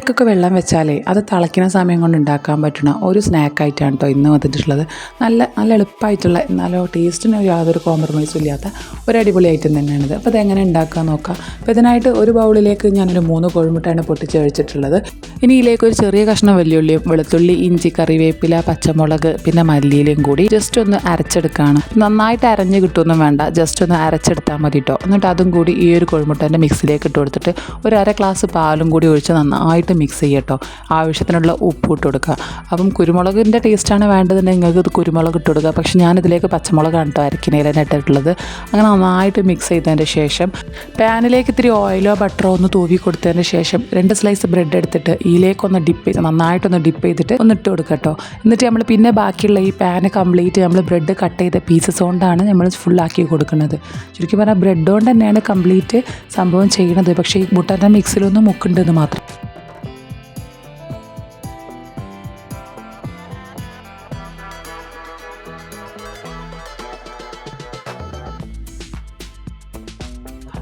ചായക്കൊക്കെ വെള്ളം വെച്ചാലേ അത് തിളയ്ക്കുന്ന സമയം കൊണ്ട് ഉണ്ടാക്കാൻ പറ്റുന്ന ഒരു സ്നാക്കായിട്ടാണ് കേട്ടോ ഇന്ന് വന്നിട്ടുള്ളത്. നല്ല നല്ല എളുപ്പമായിട്ടുള്ള എന്നാലോ ടേസ്റ്റിന് യാതൊരു കോംപ്രമൈസും ഇല്ലാത്ത ഒരു അടിപൊളി ഐറ്റം തന്നെയാണിത്. അപ്പോൾ ഇതെങ്ങനെ ഉണ്ടാക്കാൻ നോക്കാം. അപ്പോൾ ഇതിനായിട്ട് ഒരു ബൗളിലേക്ക് ഞാനൊരു മൂന്ന് കോഴിമുട്ടയാണ് പൊട്ടിച്ച് കഴിച്ചിട്ടുള്ളത് ഇനി ഇതിലേക്ക് ഒരു ചെറിയ കഷ്ണം വെല്ലുള്ളിയും വെളുത്തുള്ളി ഇഞ്ചി കറിവേപ്പില പച്ചമുളക് പിന്നെ മല്ലിയിലയും കൂടി ജസ്റ്റ് ഒന്ന് അരച്ചെടുക്കുകയാണ് നന്നായിട്ട് അരഞ്ഞ് കിട്ടുമൊന്നും വേണ്ട. ജസ്റ്റ് ഒന്ന് അരച്ചെടുത്താൽ മതി കേട്ടോ എന്നിട്ട് അതും കൂടി ഈ ഒരു കോഴിമുട്ടേന്റെ മിക്സിലേക്ക് ഇട്ട് കൊടുത്തിട്ട് ഒരു അര ഗ്ലാസ് പാലും കൂടി ഒഴിച്ച് നന്നായിട്ട് മിക്സ് ചെയ്യുക കേട്ടോ ആവശ്യത്തിനുള്ള ഉപ്പ് ഇട്ട് കൊടുക്കുക. അപ്പം കുരുമുളകിന്റെ ടേസ്റ്റാണ് വേണ്ടതെന്നുണ്ടെങ്കിൽ നിങ്ങൾക്ക് ഇത് കുരുമുളക് ഇട്ട് കൊടുക്കുക. പക്ഷേ ഞാനിതിലേക്ക് പച്ചമുളകാണ് കേട്ടോ അരക്കിനയിലാണ് ഇട്ടിട്ടുള്ളത് അങ്ങനെ നന്നായിട്ട് മിക്സ് ചെയ്തതിന്റെ ശേഷം പാനിലേക്ക് ഇത്തിരി ഓയിലോ ബട്ടറോ ഒന്ന് തൂവി കൊടുത്തതിന് ശേഷം രണ്ട് സ്ലൈസ് ബ്രെഡ് എടുത്തിട്ട് ഇതിലേക്കൊന്ന് ഡിപ്പ് ചെയ്ത് നന്നായിട്ടൊന്ന് ഡിപ്പ് ചെയ്തിട്ട് ഒന്ന് ഇട്ട് കൊടുക്കുക കേട്ടോ എന്നിട്ട് നമ്മൾ പിന്നെ ബാക്കിയുള്ള ഈ പാന് കംപ്ലീറ്റ് നമ്മൾ ബ്രെഡ് കട്ട് ചെയ്ത പീസസ് കൊണ്ടാണ് നമ്മൾ ഫുള്ളാക്കി കൊടുക്കുന്നത്. ശരിക്കും പറഞ്ഞാൽ ബ്രെഡ് കൊണ്ട് തന്നെയാണ് കംപ്ലീറ്റ് സംഭവം ചെയ്യണത്. പക്ഷേ ഈ മുട്ടന്റെ മിക്സിലൊന്നും മുക്കുണ്ടെന്ന് മാത്രം.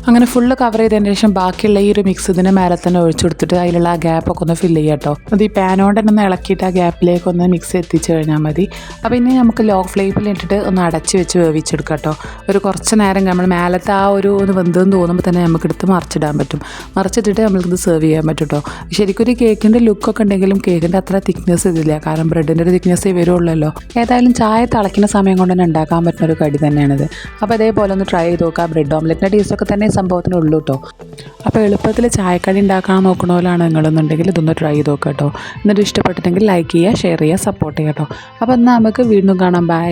അങ്ങനെ ഫുള്ള് കവർ ചെയ്തതിന് ശേഷം ബാക്കിയുള്ള ഈ ഒരു മിക്സ് ഇതിന് മേലെ തന്നെ ഒഴിച്ചു കൊടുത്തിട്ട് അതിലുള്ള ആ ഗ്യാപ്പൊക്കെ ഒന്ന് ഫില്ല് ചെയ്യാം കേട്ടോ അത് ഈ പാനോണ്ട് തന്നെ ഇളക്കിയിട്ട് ആ ഗ്യാപ്പിലേക്ക് ഒന്ന് മിക്സ് എത്തിച്ചു കഴിഞ്ഞാൽ മതി. അപ്പോൾ ഇനി നമുക്ക് ലോ ഫ്ലെയിമിൽ ഇട്ടിട്ട് ഒന്ന് അടച്ച് വെച്ച് വേവിച്ചെടുക്കാം കേട്ടോ ഒരു കുറച്ച് നേരം നമ്മൾ മേലത്തെ ആ ഒരു ഒന്ന് വെന്തെന്ന് തോന്നുമ്പോൾ തന്നെ നമുക്ക് എടുത്ത് മറിച്ചിടാൻ പറ്റും. മറിച്ചിട്ടിട്ട് നമ്മൾക്കിത് സെർവ് ചെയ്യാൻ പറ്റും കേട്ടോ ശരിക്കും ഒരു കേക്കിന്റെ ലുക്കൊക്കെ ഉണ്ടെങ്കിലും കേക്കിന്റെ അത്ര തിക്നെസ് ഇതില്ല. കാരണം ബ്രെഡിന്റെ ഒരു തിക്നെസ്സേ വരുള്ളല്ലോ. ഏതായാലും ചായ തിളയ്ക്കുന്ന സമയം കൊണ്ട് തന്നെ ഉണ്ടാക്കാൻ പറ്റുന്ന ഒരു കടി തന്നെയാണിത്. അപ്പോൾ അതേപോലെ ഒന്ന് ട്രൈ ചെയ്ത് നോക്കാം. ബ്രെഡ് ഓംലെറ്റിന്റെ ടേസ്റ്റൊക്കെ തന്നെ സംഭവത്തിനുള്ളൂ കേട്ടോ അപ്പോൾ എളുപ്പത്തിൽ ചായക്കടി ഉണ്ടാക്കാൻ നോക്കണ പോലാണ് നിങ്ങളെന്നുണ്ടെങ്കിൽ ഇതൊന്ന് ട്രൈ ചെയ്ത് നോക്കുക കേട്ടോ എന്നിട്ട് ഇഷ്ടപ്പെട്ടിട്ടുണ്ടെങ്കിൽ ലൈക്ക് ചെയ്യുക ഷെയർ ചെയ്യുക സപ്പോർട്ട് ചെയ്യുക കേട്ടോ അപ്പോൾ എന്നാൽ നമുക്ക് വീണ്ടും കാണാം. ബൈ